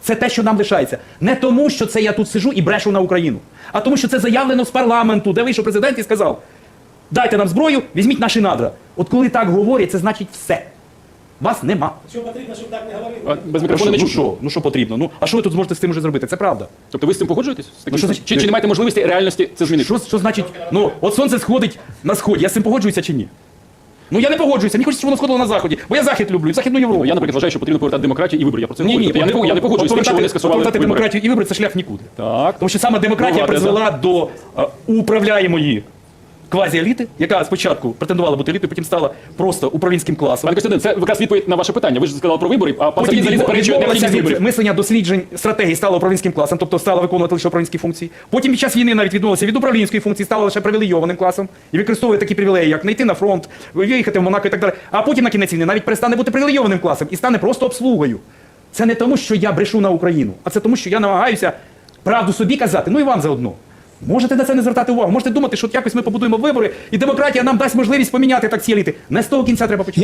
Це те, що нам лишається. Не тому, що це я тут сижу і брешу на Україну, а тому, що це заявлено з парламенту, де вийшов президент і сказав: дайте нам зброю, візьміть наші надра. От коли так говорять, це значить все. Вас нема. Що потрібно, щоб так не говорили? А, Без Ну мікрофону не що, ну що, ну що потрібно? Ну а що ви тут зможете з цим вже зробити? Це правда. Тобто ви з цим погоджуєтесь? З таким? Ну, що значить- чи, чи не маєте можливості реальності це змінити? Що, що значить? Ну, от сонце сходить на сході. Я з цим погоджуюся чи ні? Ну я не погоджуюся. Мені хочеться, щоб воно сходило на заході. Бо я захід люблю, західну Європу. Ну, я, наприклад, вважаю, що потрібно повертати демократію і вибори. Я про це Ні, ні, Тобто я, не, я не погоджуюсь з тим, що вони скасували повертати вибори. демократію і вибори це шлях нікуди. Так. Тому що саме демократія Нова теза. призвела до е, управляємої квазіеліти, яка спочатку претендувала бути елітою, потім стала просто управлінським класом. Пане Костянтин, це якраз відповідь на ваше питання. Ви ж сказали про вибори, а Сергій взагалі заперечує відмовилася необхідність від виборів. мислення досліджень стратегії стала управлінським класом, тобто стала виконувати лише управлінські функції. Потім під час війни навіть відмовилася від управлінської функції, стала лише привілейованим класом і використовує такі привілеї, як не йти на фронт, виїхати в Монако і так далі. А потім на кінець війни навіть перестане бути привілейованим класом і стане просто обслугою. Це не тому, що я брешу на Україну, а це тому, що я намагаюся правду собі казати, ну і вам заодно. Можете на це не звертати увагу. Можете думати, що якось ми побудуємо вибори, і демократія нам дасть можливість поміняти так ці еліти. Не з того кінця треба почати.